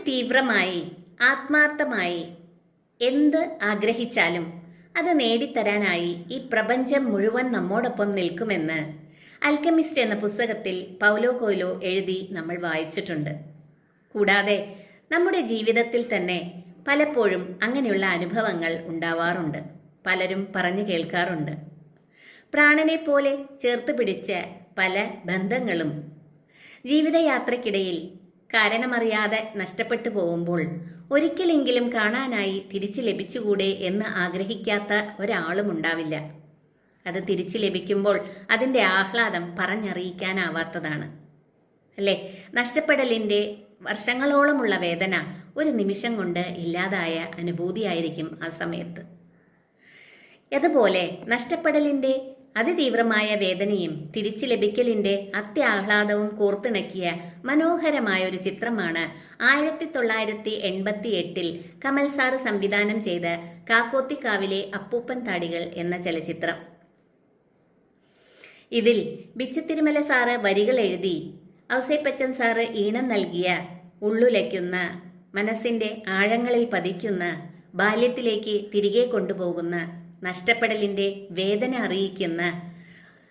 അതിതീവ്രമായി ആത്മാർത്ഥമായി എന്ത് ആഗ്രഹിച്ചാലും അത് നേടിത്തരാനായി ഈ പ്രപഞ്ചം മുഴുവൻ നമ്മോടൊപ്പം നിൽക്കുമെന്ന് അൽക്കമിസ്റ്റ് എന്ന പുസ്തകത്തിൽ പൗലോ കോയിലോ എഴുതി നമ്മൾ വായിച്ചിട്ടുണ്ട്. കൂടാതെ നമ്മുടെ ജീവിതത്തിൽ തന്നെ പലപ്പോഴും അങ്ങനെയുള്ള അനുഭവങ്ങൾ ഉണ്ടാവാറുണ്ട്. പലരും പറഞ്ഞു കേൾക്കാറുണ്ട്. പ്രാണനെ പോലെ ചേർത്ത് പിടിച്ച പല ബന്ധങ്ങളും ജീവിതയാത്രയ്ക്കിടയിൽ കാരണമറിയാതെ നഷ്ടപ്പെട്ടു പോകുമ്പോൾ ഒരിക്കലെങ്കിലും കാണാനായി തിരിച്ചു ലഭിച്ചുകൂടെ എന്ന് ആഗ്രഹിക്കാത്ത ഒരാളും ഉണ്ടാവില്ല അത് തിരിച്ചു ലഭിക്കുമ്പോൾ അതിന്റെ ആഹ്ലാദം പറഞ്ഞറിയിക്കാനാവാത്തതാണ്. അല്ലേ? നഷ്ടപ്പെടലിന്റെ വർഷങ്ങളോളമുള്ള വേദന ഒരു നിമിഷം കൊണ്ട് ഇല്ലാതായ അനുഭൂതിയായിരിക്കും ആ സമയത്ത്. അതുപോലെ നഷ്ടപ്പെടലിന്റെ അതിതീവ്രമായ വേദനയും തിരിച്ചു ലഭിക്കലിന്റെ അത്യാഹ്ലാദവും കോർത്തിണക്കിയ മനോഹരമായ ഒരു ചിത്രമാണ് ആയിരത്തി തൊള്ളായിരത്തി എൺപത്തി എട്ടിൽ കമൽ സാറ് സംവിധാനം ചെയ്ത കാക്കോത്തിക്കാവിലെ അപ്പൂപ്പൻ താടികൾ എന്ന ചലച്ചിത്രം. ഇതിൽ ബിച്ചു തിരുമല സാറ് വരികൾ എഴുതി ഔസേപ്പച്ചൻ സാറ് ഈണം നൽകിയ ഉള്ളുലയ്ക്കുന്ന മനസ്സിന്റെ ആഴങ്ങളിൽ പതിക്കുന്ന ബാല്യത്തിലേക്ക് തിരികെ കൊണ്ടുപോകുന്ന നഷ്ടപ്പെടലിന്റെ വേദന അറിയിക്കുന്ന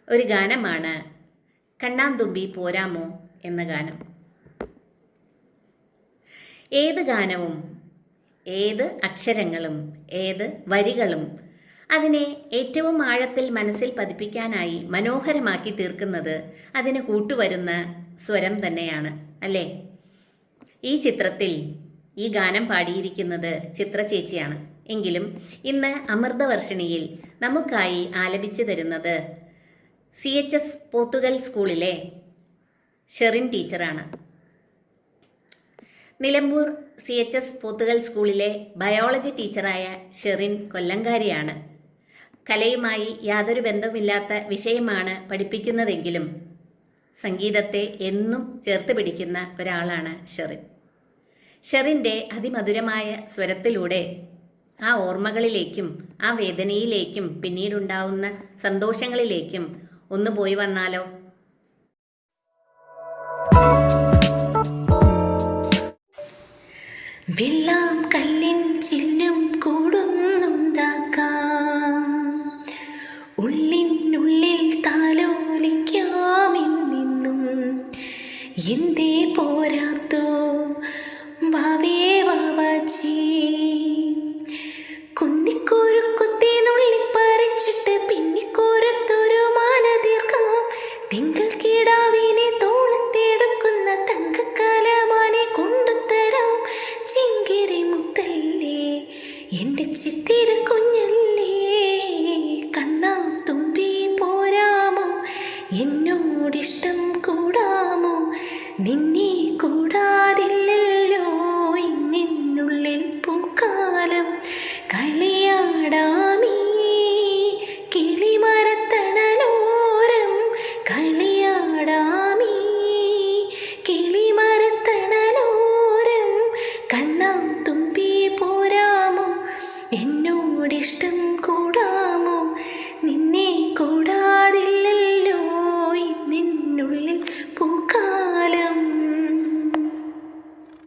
ഒരു ഗാനമാണ് കണ്ണാന്തുമ്പി പോരാമോ എന്ന ഗാനം. ഏത് ഗാനവും ഏത് അക്ഷരങ്ങളും ഏത് വരികളും അതിനെ ഏറ്റവും ആഴത്തിൽ മനസ്സിൽ പതിപ്പിക്കാനായി മനോഹരമാക്കി തീർക്കുന്നത് അതിന് കൂട്ടുവരുന്ന സ്വരം തന്നെയാണ് അല്ലേ? ഈ ചിത്രത്തിൽ ഈ ഗാനം പാടിയിരിക്കുന്നത് ചിത്ര ചേച്ചിയാണ്. എങ്കിലും ഇന്ന് അമൃതവർഷിണിയിൽ നമുക്കായി ആലപിച്ചു തരുന്നത് സി എച്ച് എസ് പോത്തുകൽ സ്കൂളിലെ ഷെറിൻ ടീച്ചറാണ്. Nilambur C H S Pothukal സ്കൂളിലെ ബയോളജി ടീച്ചറായ ഷെറിൻ കൊല്ലങ്കാരിയാണ് കലയുമായി യാതൊരു ബന്ധവുമില്ലാത്ത വിഷയമാണ് പഠിപ്പിക്കുന്നതെങ്കിലും സംഗീതത്തെ എന്നും ചേർത്ത് പിടിക്കുന്ന ഒരാളാണ് ഷെറിൻ. ഷെറിന്റെ അതിമധുരമായ സ്വരത്തിലൂടെ ആ ഓർമ്മകളിലേക്കും ആ വേദനയിലേക്കും പിന്നീടുണ്ടാവുന്ന സന്തോഷങ്ങളിലേക്കും ഒന്ന് പോയി വന്നാലോ? വെള്ളം കല്ലിൻ ചില്ലും കൂടുന്നുണ്ടാക്കാം. ഉള്ളിനുള്ളിൽ താലോലിക്കാമെന്നും എന്തേ പോരാത്തോ? വാവേ എന്നോടിഷ്ടം കൂടാമോ? നിന്നെ കൂടാതില്ലല്ലോ. ഇന്നിനുള്ളിൽ പൂക്കാലം കളിയാടാമീ. കിളിമരത്തണലോരം കളിയാടാമീ. കിളിമരത്തണലോരം കണ്ണാം തുമ്പി പോരാമോ? എന്നോടിഷ്ടം